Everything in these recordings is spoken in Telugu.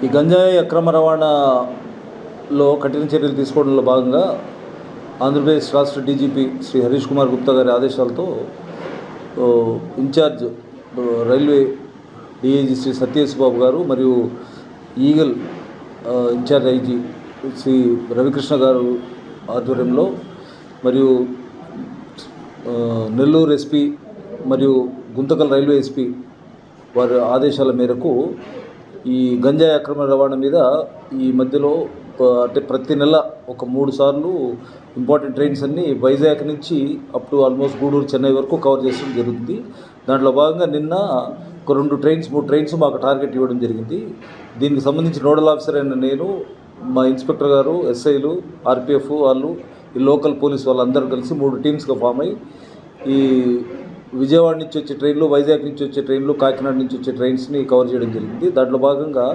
ఈ గంజాయి అక్రమ రవాణాలో కఠిన చర్యలు తీసుకోవడంలో భాగంగా ఆంధ్రప్రదేశ్ రాష్ట్ర డీజీపీ శ్రీ హరీష్ కుమార్ గుప్తా గారి ఆదేశాలతో incharge railway DIG Shri Satyesh Babu గారు మరియు Eagle incharge IG Shri Ravikrishna గారు ఆధ్వర్యంలో మరియు నెల్లూరు ఎస్పీ మరియు గుంతకల్ రైల్వే ఎస్పీ వారి ఆదేశాల మేరకు ఈ గంజాయి అక్రమ రవాణా మీద ఈ మధ్యలో అంటే ప్రతి నెల ఒక మూడు సార్లు ఇంపార్టెంట్ ట్రైన్స్ అన్నీ వైజాగ్ నుంచి up to almost Gudur Chennai వరకు కవర్ చేయడం జరుగుతుంది. దాంట్లో భాగంగా నిన్న ఒక రెండు ట్రైన్స్ మూడు ట్రైన్స్ మాకు టార్గెట్ ఇవ్వడం జరిగింది. దీనికి సంబంధించి నోడల్ ఆఫీసర్ అయిన నేను మా ఇన్స్పెక్టర్ గారు ఎస్ఐలు ఆర్పిఎఫ్ వాళ్ళు ఈ లోకల్ పోలీస్ వాళ్ళందరూ కలిసి మూడు టీమ్స్గా ఫామ్ అయ్యి ఈ విజయవాడ నుంచి వచ్చే ట్రైన్లు వైజాగ్ నుంచి వచ్చే ట్రైన్లు కాకినాడ నుంచి వచ్చే ట్రైన్స్ని కవర్ చేయడం జరిగింది. దాంట్లో భాగంగా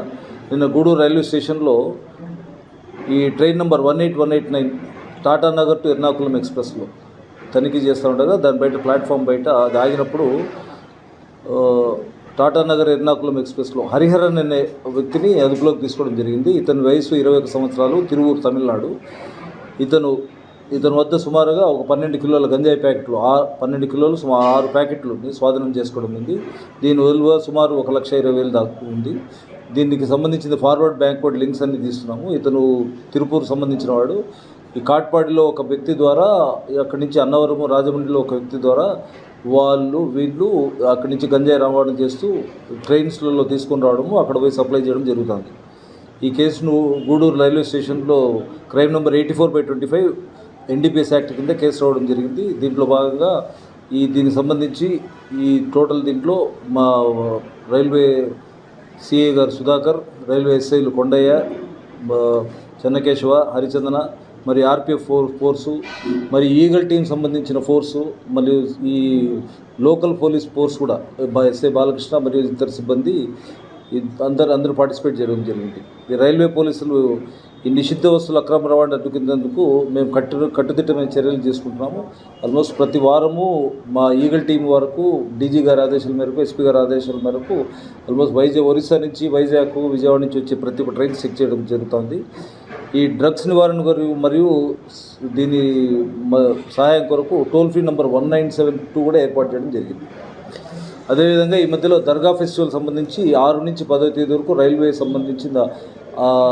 నిన్న గూడూరు రైల్వే స్టేషన్లో ఈ train number one eight one eight nine Tata Nagar to Ernakulam ఎక్స్ప్రెస్లో తనిఖీ చేస్తూ ఉండగా దాని బయట ప్లాట్ఫామ్ బయట అది ఆగినప్పుడు టాటా నగర్ ఎర్నాకుళం ఎక్స్ప్రెస్లో హరిహరన్ అనే వ్యక్తిని అదుపులోకి తీసుకోవడం జరిగింది. ఇతని వయసు ఇరవై ఒక సంవత్సరాలు తిరువూరు తమిళనాడు. ఇతను ఇతని వద్ద సుమారుగా ఒక పన్నెండు కిలోల గంజాయి ప్యాకెట్లు ఆ పన్నెండు కిలోలు సుమారు ఆరు ప్యాకెట్లు స్వాధీనం చేసుకోవడం ఉంది. దీని విలువ సుమారు ఒక లక్ష ఇరవై వేలు దాకా ఉంది. దీనికి సంబంధించిన ఫార్వర్డ్ బ్యాక్వర్డ్ లింక్స్ అన్ని తీస్తున్నాము. ఇతను తిరుపూరు సంబంధించిన వాడు. ఈ కాట్పాడిలో ఒక వ్యక్తి ద్వారా అక్కడి నుంచి అన్నవరము రాజమండ్రిలో ఒక వ్యక్తి ద్వారా వాళ్ళు వీళ్ళు అక్కడి నుంచి గంజాయి రావడం చేస్తూ ట్రైన్స్లలో తీసుకొని రావడము అక్కడ పోయి సప్లై చేయడం జరుగుతుంది. ఈ కేసును గూడూరు రైల్వే స్టేషన్లో crime number eighty four by twenty five NDPS act కింద కేసు రావడం జరిగింది. దీంట్లో భాగంగా ఈ దీనికి సంబంధించి ఈ టోటల్ దీంట్లో మా రైల్వే సిఏ గారు సుధాకర్ రైల్వే ఎస్ఐలు కొండయ్య చెన్నకేశవ హరిచందన మరి ఆర్పిఎఫ్ ఫోర్ ఫోర్సు మరి ఈగల్ టీం సంబంధించిన ఫోర్సు మరియు ఈ లోకల్ పోలీస్ ఫోర్స్ కూడా ఎస్ఐ బాలకృష్ణ మరియు ఇతర సిబ్బంది అందరు అందరూ పార్టిసిపేట్ చేయడం జరిగింది. ఈ రైల్వే పోలీసులు ఈ నిషిద్ధ వస్తువుల అక్రమ రవాణా అడ్డుకునేందుకు మేము కట్టు కట్టుదిట్టమైన చర్యలు తీసుకుంటున్నాము. ఆల్మోస్ట్ ప్రతి వారము మా ఈగల్ టీం వరకు డీజీ గారి ఆదేశాల మేరకు ఎస్పీ గారి ఆదేశాల మేరకు ఆల్మోస్ట్ వైజాగ్ ఒరిస్సా నుంచి వైజాగ్ విజయవాడ నుంచి వచ్చే ప్రతి ఒక్క ట్రైన్ చెక్ చేయడం జరుగుతుంది. ఈ డ్రగ్స్ నివారణ కొరకు మరియు దీని సహాయం కొరకు toll free number one nine seven two కూడా ఏర్పాటు చేయడం జరిగింది. అదేవిధంగా ఈ మధ్యలో దర్గా ఫెస్టివల్ సంబంధించి ఆరు నుంచి పదో తేదీ వరకు రైల్వే సంబంధించిన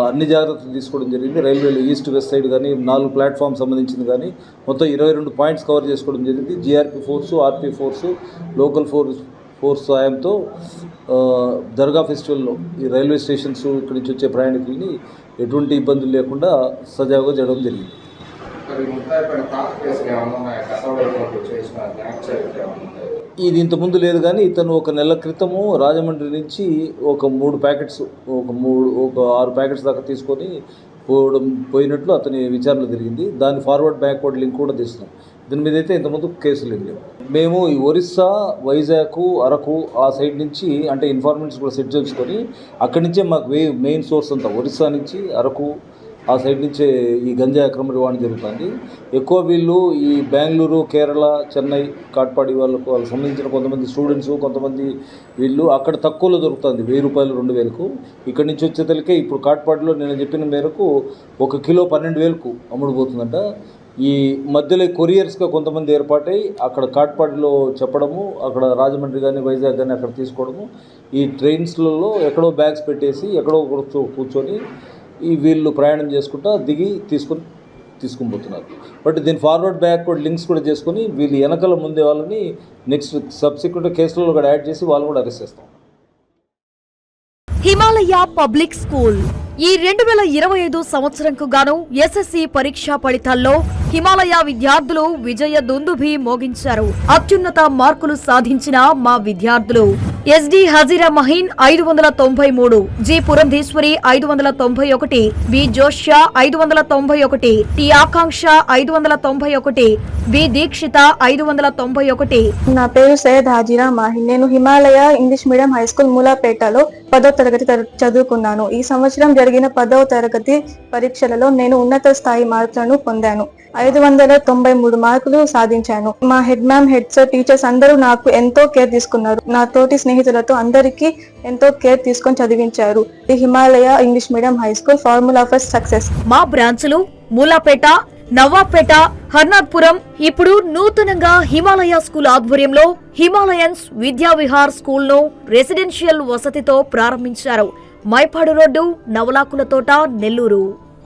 అన్ని జాగ్రత్తలు తీసుకోవడం జరిగింది. రైల్వేలో ఈస్ట్ వెస్ట్ సైడ్ కానీ నాలుగు ప్లాట్ఫామ్ సంబంధించింది కానీ మొత్తం ఇరవై రెండు పాయింట్స్ కవర్ చేసుకోవడం జరిగింది. GRP force RP force local force force సాయంతో దర్గా ఫెస్టివల్లో ఈ రైల్వే స్టేషన్స్ ఇక్కడి నుంచి వచ్చే ప్రయాణికుల్ని ఎటువంటి ఇబ్బందులు లేకుండా సజావుగా చేయడం జరిగింది. మరి కేసులు ఏమైనా ఉన్నాయా? చేసిన చరిత్ర ఏమైనా ఇది ఇంతకుముందు లేదు కానీ ఇతను ఒక నెల క్రితము రాజమండ్రి నుంచి ఒక మూడు ప్యాకెట్స్ ఒక మూడు ఒక ఆరు ప్యాకెట్స్ దాకా తీసుకొని పోవడం పోయినట్లు అతని విచారణ జరిగింది. దాని ఫార్వర్డ్ బ్యాక్వర్డ్ లింక్ కూడా తీస్తున్నాం. దీని మీద అయితే ఇంతకుముందు కేసులు ఏం లేవు. మేము ఈ ఒరిస్సా వైజాగ్ అరకు ఆ సైడ్ నుంచి అంటే ఇన్ఫార్మెంట్స్ కూడా సెట్ చేసుకొని అక్కడి నుంచే మాకు వే మెయిన్ సోర్స్ అంతా ఒరిస్సా నుంచి అరకు ఆ సైడ్ నుంచి ఈ గంజా అక్రమ రవాణా జరుగుతుంది. ఎక్కువ వీళ్ళు ఈ బెంగళూరు కేరళ చెన్నై కాట్పాడి వాళ్ళకు వాళ్ళకి సంబంధించిన కొంతమంది స్టూడెంట్స్ కొంతమంది వీళ్ళు అక్కడ తక్కువలో దొరుకుతుంది. వెయ్యి రూపాయలు రెండు వేలకు. ఇక్కడి నుంచి వచ్చేతలకే ఇప్పుడు కాట్పాడిలో నేను చెప్పిన మేరకు ఒక కిలో పన్నెండు వేలకు అమ్ముడుపోతుందంట. ఈ మధ్యలో కొరియర్స్గా కొంతమంది ఏర్పాటై అక్కడ కాట్పాడిలో చెప్పడము అక్కడ రాజమండ్రి కానీ వైజాగ్ కానీ అక్కడ తీసుకోవడము ఈ ట్రైన్స్లలో ఎక్కడో బ్యాగ్స్ పెట్టేసి ఎక్కడో కూర్చో కూర్చొని ఈ వీళ్ళు ప్రయాణం చేసుకుంటా దిగి తీసుకొని తీసుకొని పోతున్నారు బట్ దీని ఫార్వర్డ్ బ్యాక్వర్డ్ లింక్స్ కూడా చేసుకొని వీళ్ళు వెనకల ముందే వాళ్ళని నెక్స్ట్ సబ్సిక్వెంట్ కేసులలో కూడా యాడ్ చేసి వాళ్ళు కూడా అరెస్ట్ చేస్తాం. Himalaya public school. ఈ రెండు వేల ఇరవై ఐదు సంవత్సరంకు గాను ఎస్ఎస్సి పరీక్షా ఫలితాల్లో హిమాలయ విద్యార్థులు విజయ దుందుభి మోగించారు. అత్యున్నత మార్కులు సాధించిన మా విద్యార్థులు. ఎస్డి హజీరా మహీన్ ఐదు వందల తొంభై మూడు జి పురంధీశ్వరి ఐదు వందల తొంభై ఒకటి బి జోష్యా ఐదు వందల తొంభై ఒకటి టి ఆకాంక్ష ఐదు వందల తొంభై ఒకటి బి దీక్షిత ఐదు వందల తొంభై ఒకటి. నా పేరు సయ్యద్ హాజీరా మాహిన్. నేను Himalaya English medium high school మూలాపేటలో పదో తరగతి చదువుకున్నాను. ఈ సంవత్సరం జరిగిన పదవ తరగతి పరీక్షలలో నేను ఉన్నత స్థాయి మార్కులను పొందాను. ఐదు వందల తొంభై మూడు మార్కులు సాధించాను. మా head ma'am head sir teachers అందరూ నాకు ఎంతో కేర్ తీసుకున్నారు. నా తోటి స్నేహితులతో అందరికీ ఎంతో కేర్ తీసుకొని చదివించారు. The Himalaya English medium high school formula for success. మా బ్రాంచ్లు మూలాపేట నవాబ్పేట హర్నాథ్పురం ఇప్పుడు నూతనంగా హిమాలయ స్కూల్ ఆధ్వర్యంలో హిమాలయన్స్ విద్యా విహార్ స్కూల్ను రెసిడెన్షియల్ వసతితో ప్రారంభించారు. మైపాడు రోడ్డు నవలాకుల తోట నెల్లూరు.